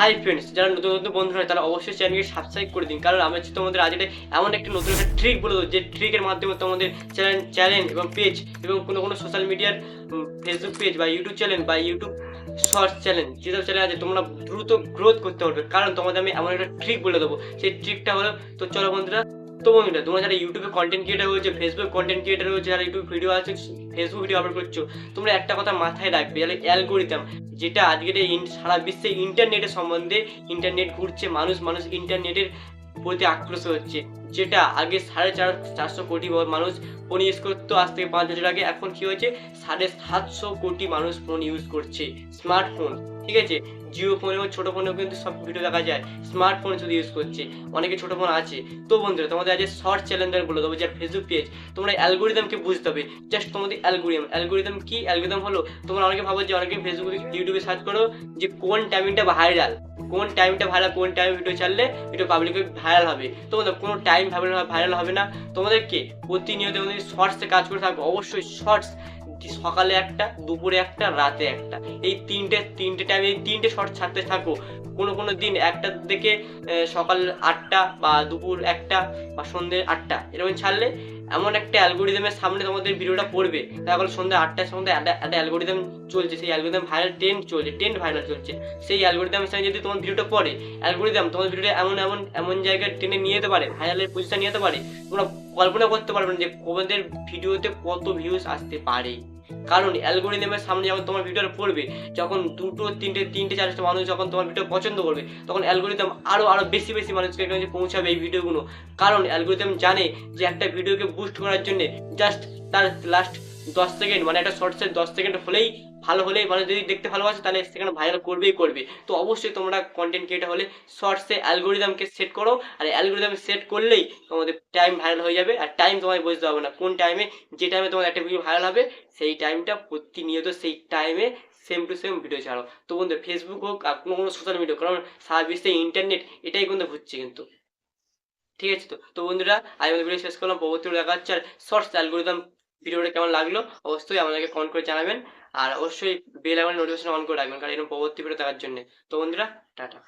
Hi friends যারা নতুন নতুন বন্ধু হয়, তারা অবশ্যই চ্যানেলকে সাবস্ক্রাইব করে দিন। কারণ আমি হচ্ছে তোমাদের আজকে এমন একটি নতুন একটা ট্রিক বলে দেবো, যে ট্রিকের মাধ্যমে তোমাদের চ্যানেল চ্যানেল এবং পেজ এবং কোনো কোনো সোশ্যাল মিডিয়ার ফেসবুক পেজ বা ইউটিউব চ্যানেল বা ইউটিউব শর্টস চ্যানেল যেসব চ্যানেল আছে, তোমরা দ্রুত গ্রোথ করতে পারবে। কারণ তোমাদের আমি এমন একটা ট্রিক বলে দেবো। সেই ট্রিকটা হলো, তো চলো বন্ধুরা তো বন্ধুরা তোমরা যারা ইউটিউবে কন্টেন্ট ক্রিয়েটার হয়েছে ফেসবুক কন্টেন্ট ক্রিয়েটার হয়েছে যারা ইউটিউব ভিডিও আছে ফেসবুক ভিডিও আপলোড করছ, তোমরা একটা কথা মাথায় রাখবে অ্যালগোরিদম যেটা আজকের সারা বিশ্বে ইন্টারনেটের সম্বন্ধে ইন্টারনেট ঘুরছে, মানুষ মানুষ ইন্টারনেটের প্রতি আক্রোশ হচ্ছে। যেটা আগে সাড়ে চার চারশো কোটি মানুষ ফোন ইউজ করতো, আজ থেকে পাঁচ বছর আগে। এখন কি হয়েছে? সাড়ে সাতশো কোটি মানুষ ফোন ইউজ করছে স্মার্টফোন ঠিক আছে? জিও ফোন এবং ছোটো ফোনেও কিন্তু সব ভিডিও দেখা যায় স্মার্টফোন শুধু ইউজ করছে। অনেকে ছোটো ফোন আছে। তো বন্ধুরা, তোমাদের আজ শর্ট চ্যালেঞ্জার বলে দেবো যার ফেসবুক পেজ তোমরা অ্যালগোরিদমকে বুঝতে হবে। জাস্ট তোমাদের অ্যালগোরিদম অ্যালগোরিদম কি অ্যালগোরিদম হলো? তোমরা অনেকে ভাবো যে অনেকে ফেসবুকে ইউটিউবে সার্চ করো, যে কোন টাইমিংটা ভাইরাল কোন টাইমটা ভাইরাল কোন টাইমে ভিডিও ছাড়লে ভিডিও পাবলিকে ভাইরাল হবে। তোমাদের কোনো টাইম ভাইরাল ভাইরাল হবে না। তোমাদেরকে প্রতিনিয়ত যদি শর্টসে কাজ করে থাকো, অবশ্যই শর্টস সকালে একটা, দুপুরে একটা, রাতে একটা। এই তিনটে তিনটে টাইম এই তিনটে শর্ট ছাড়তে থাকো। কোনো কোনো দিন একটা থেকে সকাল আটটা বা দুপুর একটা বা সন্ধ্যে আটটা, এরকম ছাড়লে এমন একটা অ্যালগোরিদমের সামনে তোমাদের ভিডিওটা পড়বে। তারপর সন্ধ্যা আটটার সন্ধ্যে একটা একটা অ্যালগোরিদম চলছে, সেই অ্যালগোরিদম ভাইরাল ট্রেন্ড চলছে ট্রেন্ড ভাইরাল চলছে। সেই অ্যালগোরিদমের সঙ্গে যদি তোমার ভিডিওটা পড়ে অ্যালগোরিদম তোমার ভিডিওটা এমন এমন এমন জায়গায় ট্রেনে নিয়ে যেতে পারে ভাইরালের পজিশন নিয়ে যেতে পারে, তোমরা কল্পনা করতে পারবে না যে তোমাদের ভিডিওতে কত ভিউজ আসতে পারে। কারণ অ্যালগোরিদমের সামনে যখন তোমার ভিডিওটা পড়বে, যখন দুটো, তিনটে তিনটে, চারটে মানুষ যখন তোমার ভিডিও পছন্দ করবে, তখন অ্যালগোরিদম আরও আরও বেশি বেশি মানুষকে কাছে পৌঁছাবে এই ভিডিওগুলো কারণ অ্যালগোরিদম জানে যে একটা ভিডিওকে বুস্ট করার জন্যে জাস্ট তার লাস্ট দশ সেকেন্ড মানে একটা শর্টসের দশ সেকেন্ড হলেই ভালো হলেই মানে যদি দেখতে ভালোবাসে, তাহলে সেখানে ভাইরাল করবেই করবে। তো অবশ্যই তোমরা কন্টেন্ট ক্রিয়েটার হলে শর্টসে অ্যালগোরিদমকে সেট করো, আর অ্যালগোরিদম সেট করলেই তোমাদের টাইম ভাইরাল হয়ে যাবে। আর টাইম তোমায় বুঝতে হবে না কোন টাইমে যে টাইমে তোমার একটা ভিডিও ভাইরাল হবে, সেই টাইমটা প্রতিনিয়ত সেই টাইমে সেম টু সেম ভিডিও ছাড়ো। তো বন্ধু ফেসবুক হোক আর কোনো কোনো সোশ্যাল মিডিয়া কারণ সারা বিশ্বে ইন্টারনেট এটাই কিন্তু ঘুরছে কিন্তু। ঠিক আছে তো? তো বন্ধুরা, আজ আমাদের ভিডিও শেষ করলাম। পরবর্তী দেখা হচ্ছে আর শর্টস অ্যালগোরিদম ভিডিওটা কেমন লাগল? অবশ্যই আমাদেরকে কমেন্ট করে জানাবেন। আর অবশ্যই বেল আইকন নোটিফিকেশন অন করে রাখবেন, কারণ এরকম পরবর্তী ভিডিও দেখার জন্য। তো বন্ধুরা, টাটা।